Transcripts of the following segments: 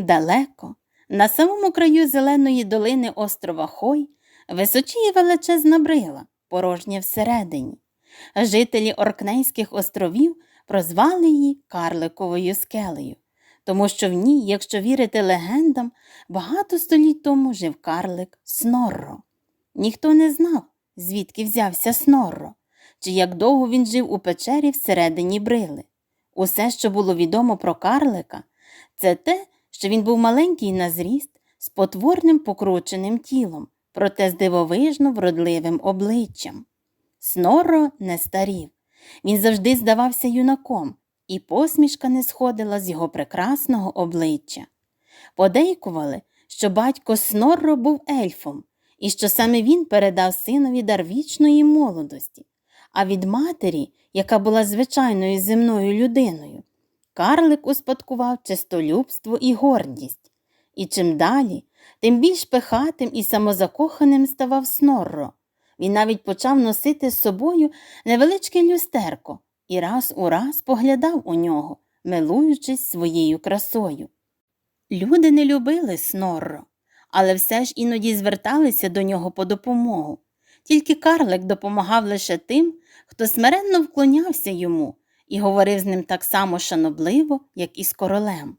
Далеко, на самому краю зеленої долини острова Хой, височіє величезна брила, порожня всередині. Жителі Оркнейських островів прозвали її Карликовою скелею, тому що в ній, якщо вірити легендам, багато століть тому жив карлик Снорро. Ніхто не знав, звідки взявся Снорро, чи як довго він жив у печері всередині брили. Усе, що було відомо про карлика, це те, що він був маленький на зріст, з потворним покрученим тілом, проте з дивовижно вродливим обличчям. Снорро не старів. Він завжди здавався юнаком, і посмішка не сходила з його прекрасного обличчя. Подейкували, що батько Снорро був ельфом, і що саме він передав синові дар вічної молодості, а від матері, яка була звичайною земною людиною, карлик успадкував честолюбство і гордість. І чим далі, тим більш пихатим і самозакоханим ставав Снорро. Він навіть почав носити з собою невеличке люстерко і раз у раз поглядав у нього, милуючись своєю красою. Люди не любили Снорро, але все ж іноді зверталися до нього по допомогу. Тільки карлик допомагав лише тим, хто смиренно вклонявся йому і говорив з ним так само шанобливо, як і з королем.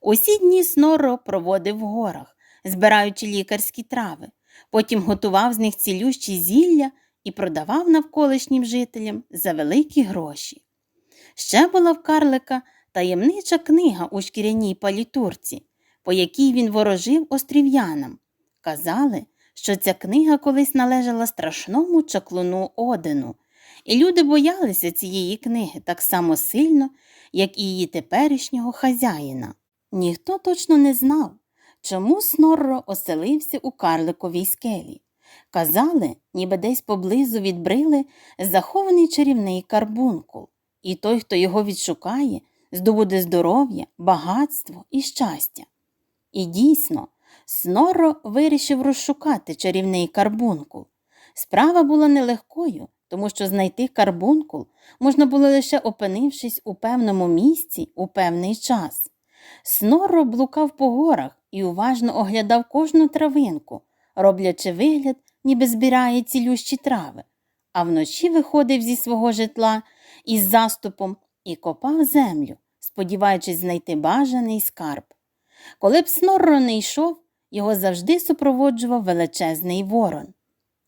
Усі дні Снорро проводив в горах, збираючи лікарські трави, потім готував з них цілющі зілля і продавав навколишнім жителям за великі гроші. Ще була в карлика таємнича книга у шкіряній палітурці, по якій він ворожив острів'янам. Казали, що ця книга колись належала страшному чаклуну Одину, і люди боялися цієї книги так само сильно, як і її теперішнього хазяїна. Ніхто точно не знав, чому Снорро оселився у карликовій скелі. Казали, ніби десь поблизу від брили захований чарівний карбункул, і той, хто його відшукає, здобуде здоров'я, багатство і щастя. І дійсно, Снорро вирішив розшукати чарівний карбункул. Справа була нелегкою, тому що знайти карбункул можна було лише опинившись у певному місці у певний час. Снорро блукав по горах і уважно оглядав кожну травинку, роблячи вигляд, ніби збирає цілющі трави, а вночі виходив зі свого житла із заступом і копав землю, сподіваючись знайти бажаний скарб. Коли б Снорро не йшов, його завжди супроводжував величезний ворон.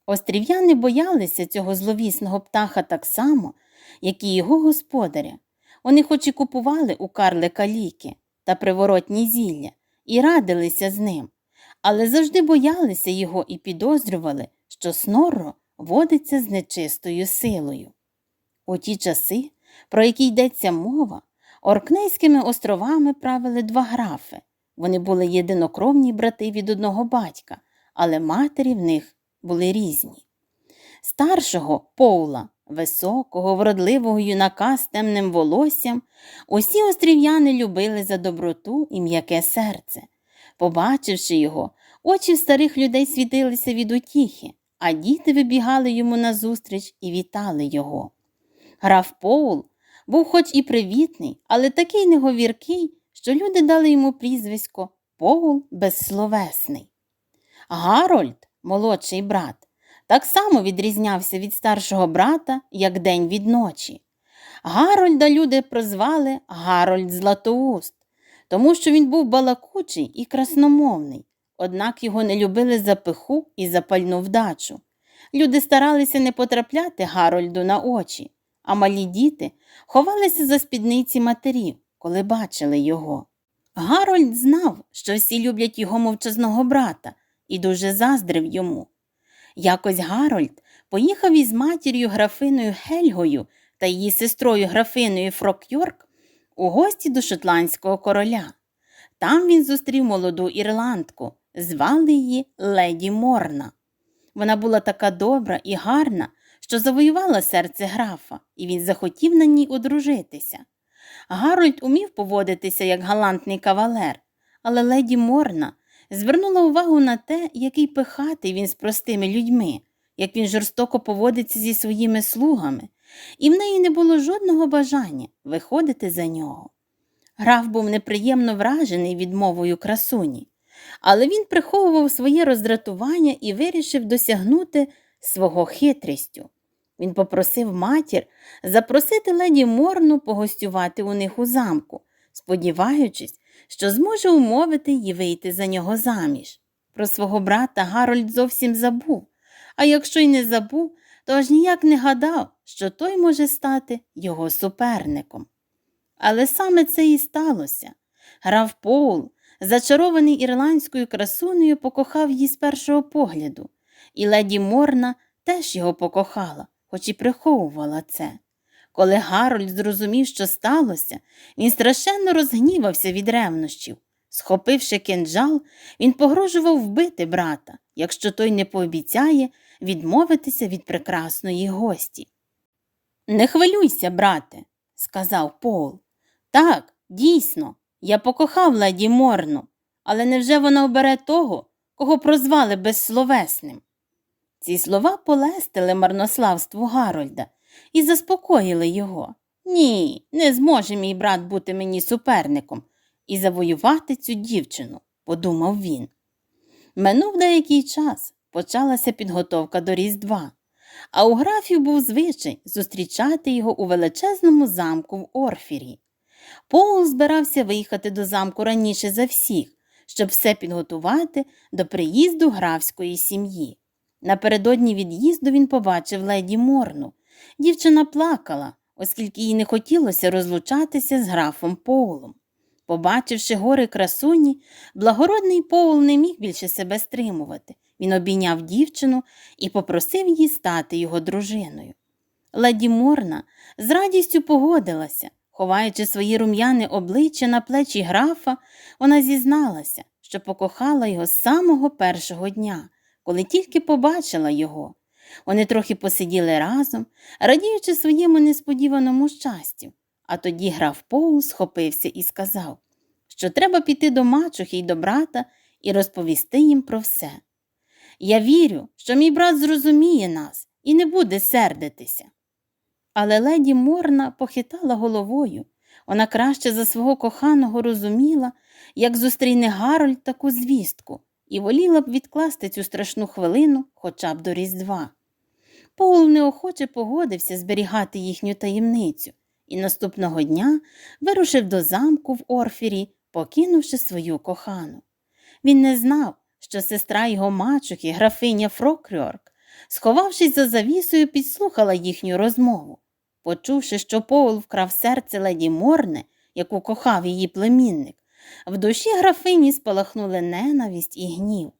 Острів'яни боялися цього зловісного птаха так само, як і його господаря. Вони хоч і купували у карлика ліки та приворотні зілля і радилися з ним, але завжди боялися його і підозрювали, що Снорро водиться з нечистою силою. У ті часи, про які йдеться мова, Оркнейськими островами правили два графи. Вони були єдинокровні брати від одного батька, але матері в них були різні. Старшого Поула, високого, вродливого юнака з темним волоссям, усі острів'яни любили за доброту і м'яке серце. Побачивши його, очі старих людей світилися від утіхи, а діти вибігали йому назустріч і вітали його. Граф Поул був хоч і привітний, але такий неговіркий, що люди дали йому прізвисько Поул безсловесний. Гарольд, молодший брат, так само відрізнявся від старшого брата, як день від ночі. Гарольда люди прозвали Гарольд Златоуст, тому що він був балакучий і красномовний, однак його не любили за пиху і за пальну вдачу. Люди старалися не потрапляти Гарольду на очі, а малі діти ховалися за спідниці матерів, коли бачили його. Гарольд знав, що всі люблять його мовчазного брата, і дуже заздрив йому. Якось Гарольд поїхав із матір'ю графиною Хельгою та її сестрою графиною Фрокйорк у гості до шотландського короля. Там він зустрів молоду ірландку, звали її Леді Морна. Вона була така добра і гарна, що завоювала серце графа, і він захотів на ній одружитися. Гарольд умів поводитися як галантний кавалер, але леді Морна звернула увагу на те, який пихатий він з простими людьми, як він жорстоко поводиться зі своїми слугами, і в неї не було жодного бажання виходити за нього. Граф був неприємно вражений відмовою красуні, але він приховував своє роздратування і вирішив досягнути свого хитрістю. Він попросив матір запросити леді Морну погостювати у них у замку, сподіваючись, що зможе умовити її вийти за нього заміж. Про свого брата Гарольд зовсім забув, а якщо й не забув, то аж ніяк не гадав, що той може стати його суперником. Але саме це і сталося. Граф Поул, зачарований ірландською красунею, покохав її з першого погляду, і леді Морна теж його покохала, хоч і приховувала це. Коли Гарольд зрозумів, що сталося, він страшенно розгнівався від ревнощів. Схопивши кинджал, він погрожував вбити брата, якщо той не пообіцяє відмовитися від прекрасної гості. Не хвилюйся, брате, сказав Пол. Так, дійсно, я покохав леді Морну, але невже вона обере того, кого прозвали безсловесним? Ці слова полестили марнославству Гарольда і заспокоїли його. Ні, не зможе мій брат бути мені суперником і завоювати цю дівчину, подумав він. Минув деякий час, почалася підготовка до Різдва, а у графів був звичай зустрічати його у величезному замку в Орфірі. Поул збирався виїхати до замку раніше за всіх, щоб все підготувати до приїзду графської сім'ї. Напередодні від'їзду він побачив леді Морну. Дівчина плакала, оскільки їй не хотілося розлучатися з графом Поулом. Побачивши гори красуні, благородний Поул не міг більше себе стримувати. Він обійняв дівчину і попросив її стати його дружиною. Леді Морна з радістю погодилася. Ховаючи свої рум'яне обличчя на плечі графа, вона зізналася, що покохала його з самого першого дня, коли тільки побачила його. Вони трохи посиділи разом, радіючи своєму несподіваному щастю. А тоді граф Поул схопився і сказав, що треба піти до мачухи й до брата і розповісти їм про все. Я вірю, що мій брат зрозуміє нас і не буде сердитися. Але леді Морна похитала головою. Вона краще за свого коханого розуміла, як зустріне Гарольд таку звістку, і воліла б відкласти цю страшну хвилину хоча б до Різдва. Поул неохоче погодився зберігати їхню таємницю і наступного дня вирушив до замку в Орфірі, покинувши свою кохану. Він не знав, що сестра його мачухи, графиня Фрокрьорк, сховавшись за завісою, підслухала їхню розмову. Почувши, що Поул вкрав серце леді Морне, яку кохав її племінник, в душі графині спалахнули ненависть і гнів.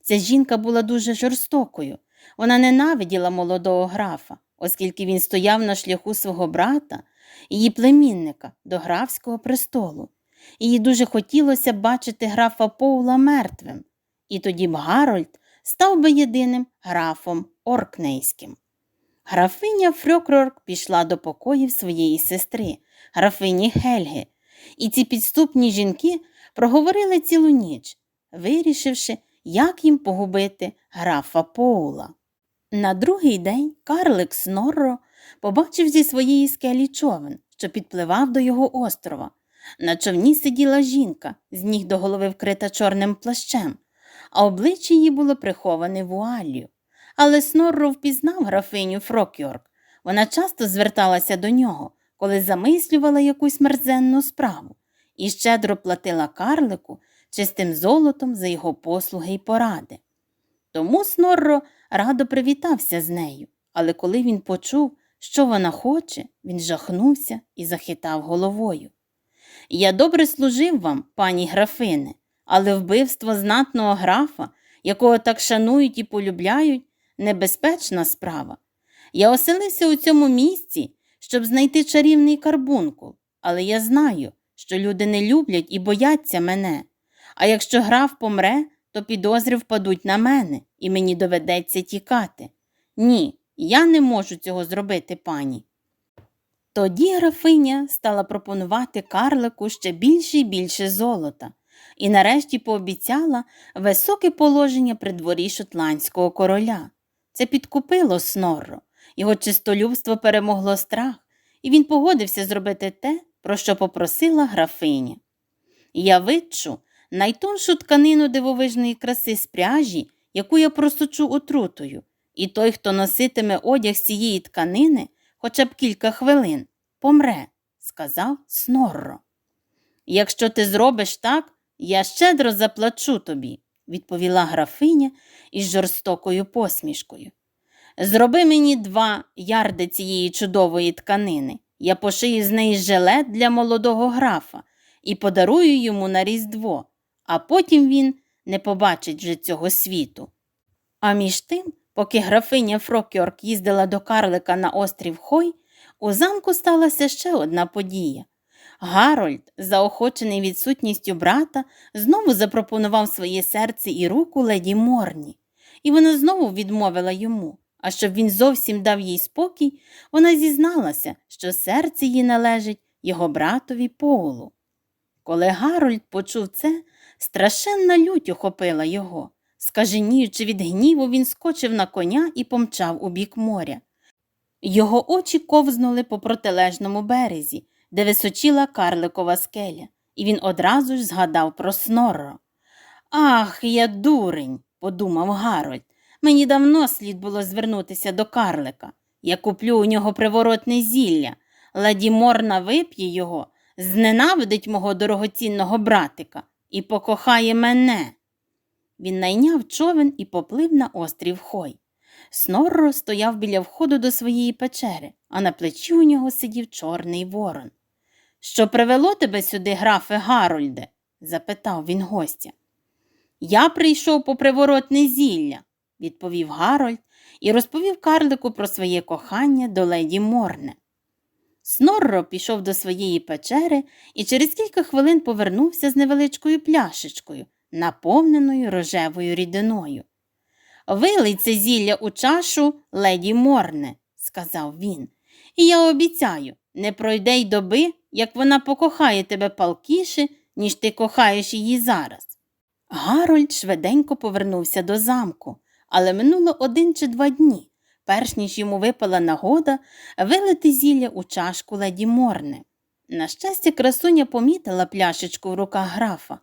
Ця жінка була дуже жорстокою. Вона ненавиділа молодого графа, оскільки він стояв на шляху свого брата, її племінника до графського престолу. Їй дуже хотілося бачити графа Поула мертвим, і тоді б Гарольд став би єдиним графом Оркнейським. Графиня Фрьокрорк пішла до покоїв своєї сестри, графині Хельги, і ці підступні жінки проговорили цілу ніч, вирішивши, як їм погубити графа Поула. На другий день карлик Снорро побачив зі своєї скелі човен, що підпливав до його острова. На човні сиділа жінка, з ніг до голови вкрита чорним плащем, а обличчя її було приховане вуаллю. Але Снорро впізнав графиню Фрокьорк. Вона часто зверталася до нього, коли замислювала якусь мерзенну справу, і щедро платила карлику чистим золотом за його послуги й поради. Тому Снорро радо привітався з нею, але коли він почув, що вона хоче, він жахнувся і захитав головою. Я добре служив вам, пані графине, але вбивство знатного графа, якого так шанують і полюбляють, небезпечна справа. Я оселився у цьому місці, щоб знайти чарівний карбункул, але я знаю, що люди не люблять і бояться мене. А якщо граф помре, то підозри впадуть на мене, і мені доведеться тікати. Ні, я не можу цього зробити, пані. Тоді графиня стала пропонувати карлику ще більше і більше золота, і нарешті пообіцяла високе положення при дворі шотландського короля. Це підкупило Снорро. Його чистолюбство перемогло страх, і він погодився зробити те, про що попросила графиня. Я витчу найтоншу тканину дивовижної краси з пряжі, яку я просучу отрутою, і той, хто носитиме одяг цієї тканини хоча б кілька хвилин, помре, сказав Снорро. Якщо ти зробиш так, я щедро заплачу тобі, відповіла графиня із жорстокою посмішкою. Зроби мені два ярди цієї чудової тканини. Я пошию з неї жилет для молодого графа і подарую йому на Різдво, а потім він не побачить вже цього світу. А між тим, поки графиня Фрокьорк їздила до карлика на острів Хой, у замку сталася ще одна подія. Гарольд, заохочений відсутністю брата, знову запропонував своє серце і руку леді Морні, і вона знову відмовила йому. А щоб він зовсім дав їй спокій, вона зізналася, що серце їй належить його братові Поулу. Коли Гарольд почув це, страшенна лють охопила його. Скаженіючи від гніву, він скочив на коня і помчав у бік моря. Його очі ковзнули по протилежному березі, де височіла карликова скеля, і він одразу ж згадав про Снорро. Ах, я дурень, подумав Гарольд. Мені давно слід було звернутися до карлика. Я куплю у нього приворотне зілля. Ладі Морна вип'є його, зненавидить мого дорогоцінного братика і покохає мене. Він найняв човен і поплив на острів Хой. Снорро стояв біля входу до своєї печери, а на плечі у нього сидів чорний ворон. Що привело тебе сюди, графе Гарольде? запитав він гостя. Я прийшов по приворотне зілля, відповів Гарольд і розповів карлику про своє кохання до леді Морне. Снорро пішов до своєї печери і через кілька хвилин повернувся з невеличкою пляшечкою, наповненою рожевою рідиною. Вилий це зілля у чашу леді Морне, сказав він, і я обіцяю, не пройде й доби, як вона покохає тебе палкіше, ніж ти кохаєш її зараз. Гарольд швиденько повернувся до замку, але минуло один чи два дні, перш ніж йому випала нагода вилити зілля у чашку леді Морне. На щастя, красуня помітила пляшечку в руках графа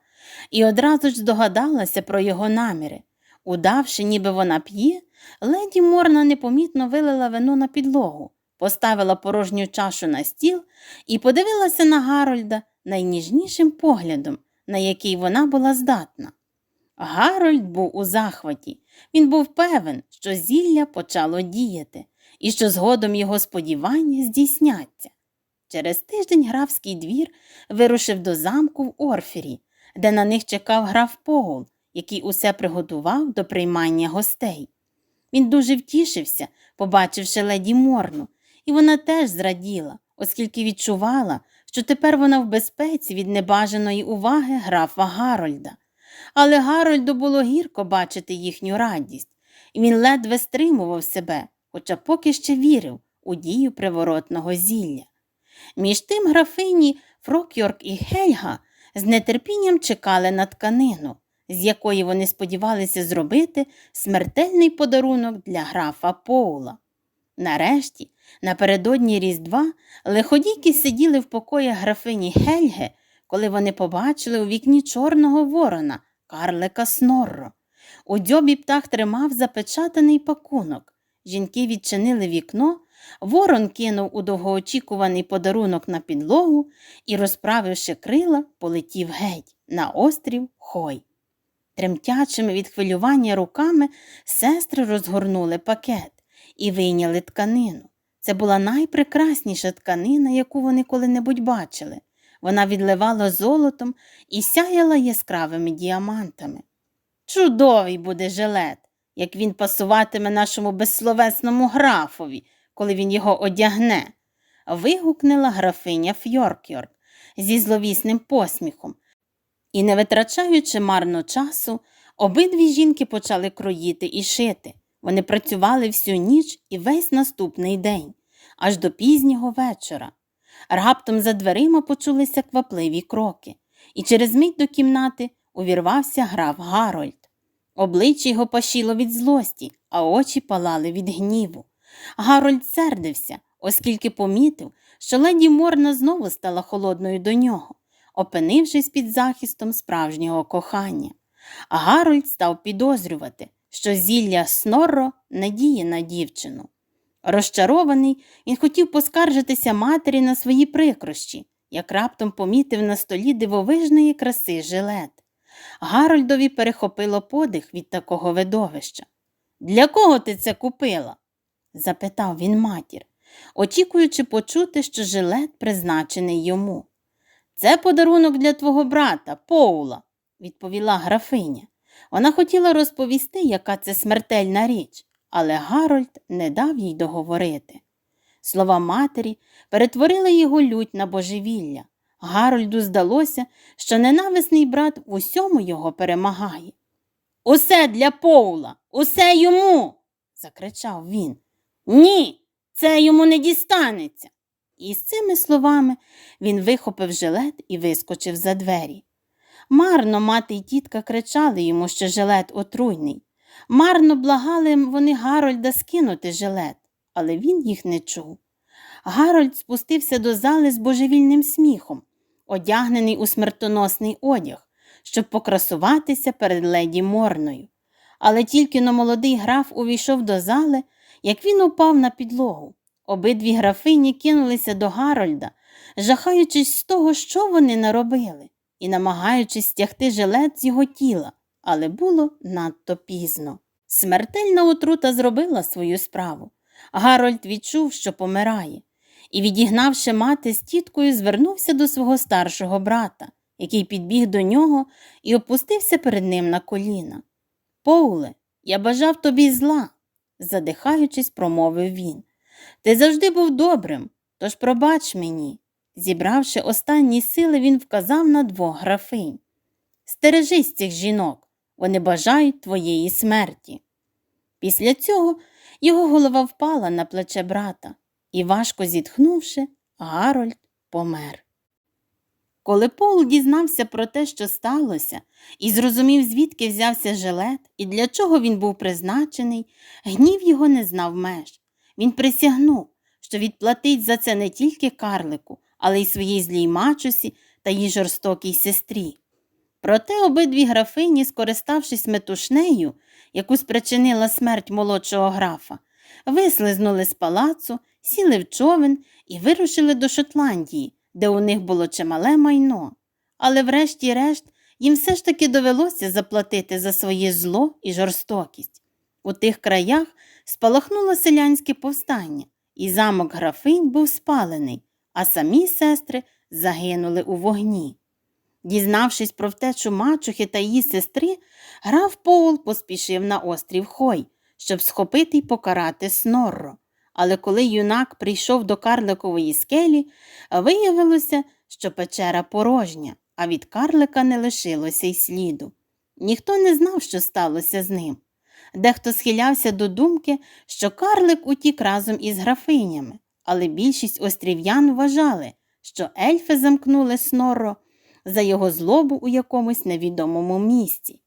і одразу ж здогадалася про його наміри. Удавши, ніби вона п'є, леді Морна непомітно вилила вино на підлогу, поставила порожню чашу на стіл і подивилася на Гарольда найніжнішим поглядом, на який вона була здатна. Гарольд був у захваті. Він був певен, що зілля почало діяти, і що згодом його сподівання здійсняться. Через тиждень графський двір вирушив до замку в Орфірі, де на них чекав граф Погул, який усе приготував до приймання гостей. Він дуже втішився, побачивши леді Морну, і вона теж зраділа, оскільки відчувала, що тепер вона в безпеці від небажаної уваги графа Гарольда. Але Гарольду було гірко бачити їхню радість, він ледве стримував себе, хоча поки ще вірив у дію приворотного зілля. Між тим графині Фрокьорк і Хельга з нетерпінням чекали на тканину, з якої вони сподівалися зробити смертельний подарунок для графа Поула. Нарешті, напередодні Різдва, лиходійки сиділи в покоях графині Хельги, коли вони побачили у вікні чорного ворона, карлика Снорро. У дзьобі птах тримав запечатаний пакунок. Жінки відчинили вікно, ворон кинув у довгоочікуваний подарунок на підлогу і, розправивши крила, полетів геть на острів Хой. Тремтячими від хвилювання руками сестри розгорнули пакет і вийняли тканину. Це була найпрекрасніша тканина, яку вони коли-небудь бачили. Вона відливала золотом і сяяла яскравими діамантами. Чудовий буде жилет, як він пасуватиме нашому безсловесному графові, коли він його одягне. вигукнула графиня Фьоркьорк зі зловісним посміхом. І, не витрачаючи марно часу, обидві жінки почали кроїти і шити. Вони працювали всю ніч і весь наступний день, аж до пізнього вечора. Раптом за дверима почулися квапливі кроки, і через мить до кімнати увірвався граф Гарольд. Обличчя його пашіло від злості, а очі палали від гніву. Гарольд сердився, оскільки помітив, що леді Морна знову стала холодною до нього, опинившись під захистом справжнього кохання. Гарольд став підозрювати, що зілля Снорро не діє на дівчину. Розчарований, він хотів поскаржитися матері на свої прикрощі, як раптом помітив на столі дивовижної краси жилет. Гарольдові перехопило подих від такого видовища. Для кого ти це купила? запитав він матір, очікуючи почути, що жилет призначений йому. Це подарунок для твого брата, Поула, відповіла графиня. Вона хотіла розповісти, яка це смертельна річ, але Гарольд не дав їй договорити. Слова матері перетворили його лють на божевілля. Гарольду здалося, що ненависний брат в усьому його перемагає. Усе для Поула, усе йому. закричав він. Ні, це йому не дістанеться. І з цими словами він вихопив жилет і вискочив за двері. Марно мати й тітка кричали йому, що жилет отруйний. Марно благали вони Гарольда скинути жилет, але він їх не чув. Гарольд спустився до зали з божевільним сміхом, одягнений у смертоносний одяг, щоб покрасуватися перед леді Морною. Але тільки но молодий граф увійшов до зали, як він упав на підлогу. Обидві графині кинулися до Гарольда, жахаючись з того, що вони наробили, і намагаючись стягти жилет з його тіла, але було надто пізно. Смертельна отрута зробила свою справу. Гарольд відчув, що помирає, і, відігнавши мати з тіткою, звернувся до свого старшого брата, який підбіг до нього і опустився перед ним на коліна. Поуле, я бажав тобі зла, задихаючись, промовив він. Ти завжди був добрим, тож пробач мені. Зібравши останні сили, він вказав на двох графинь. Стережись цих жінок, вони бажають твоєї смерті. Після цього його голова впала на плече брата, і, важко зітхнувши, Гарольд помер. Коли Пол дізнався про те, що сталося, і зрозумів, звідки взявся жилет і для чого він був призначений, гнів його не знав меж. Він присягнув, що відплатить за це не тільки карлику, але й своїй злій мачусі та їй жорстокій сестрі. Проте обидві графині, скориставшись метушнею, яку спричинила смерть молодшого графа, вислизнули з палацу, сіли в човен і вирушили до Шотландії, де у них було чимале майно. Але врешті-решт їм все ж таки довелося заплатити за своє зло і жорстокість. У тих краях спалахнуло селянське повстання, і замок графинь був спалений, а самі сестри загинули у вогні. Дізнавшись про втечу мачухи та її сестри, граф Поул поспішив на острів Хой, щоб схопити й покарати Снорро. Але коли юнак прийшов до карликової скелі, виявилося, що печера порожня, а від карлика не лишилося й сліду. Ніхто не знав, що сталося з ним. Дехто схилявся до думки, що карлик утік разом із графинями, але більшість острів'ян вважали, що ельфи замкнули Снорро за його злобу у якомусь невідомому місці.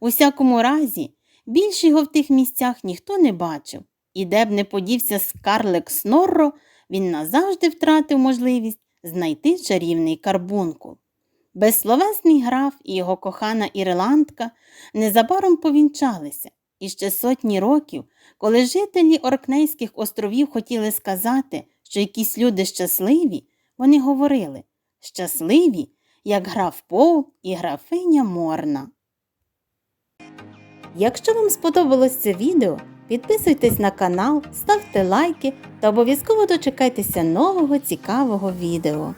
У всякому разі, більше його в тих місцях ніхто не бачив, і де б не подівся скарлик Снорро, він назавжди втратив можливість знайти чарівний карбункул. Безсловесний граф і його кохана ірландка незабаром повінчалися, і ще сотні років, коли жителі Оркнейських островів хотіли сказати, що якісь люди щасливі, вони говорили щасливі, як граф Пол і графиня Морна. Якщо вам сподобалось це відео, підписуйтесь на канал, ставте лайки та обов'язково дочекайтеся нового цікавого відео.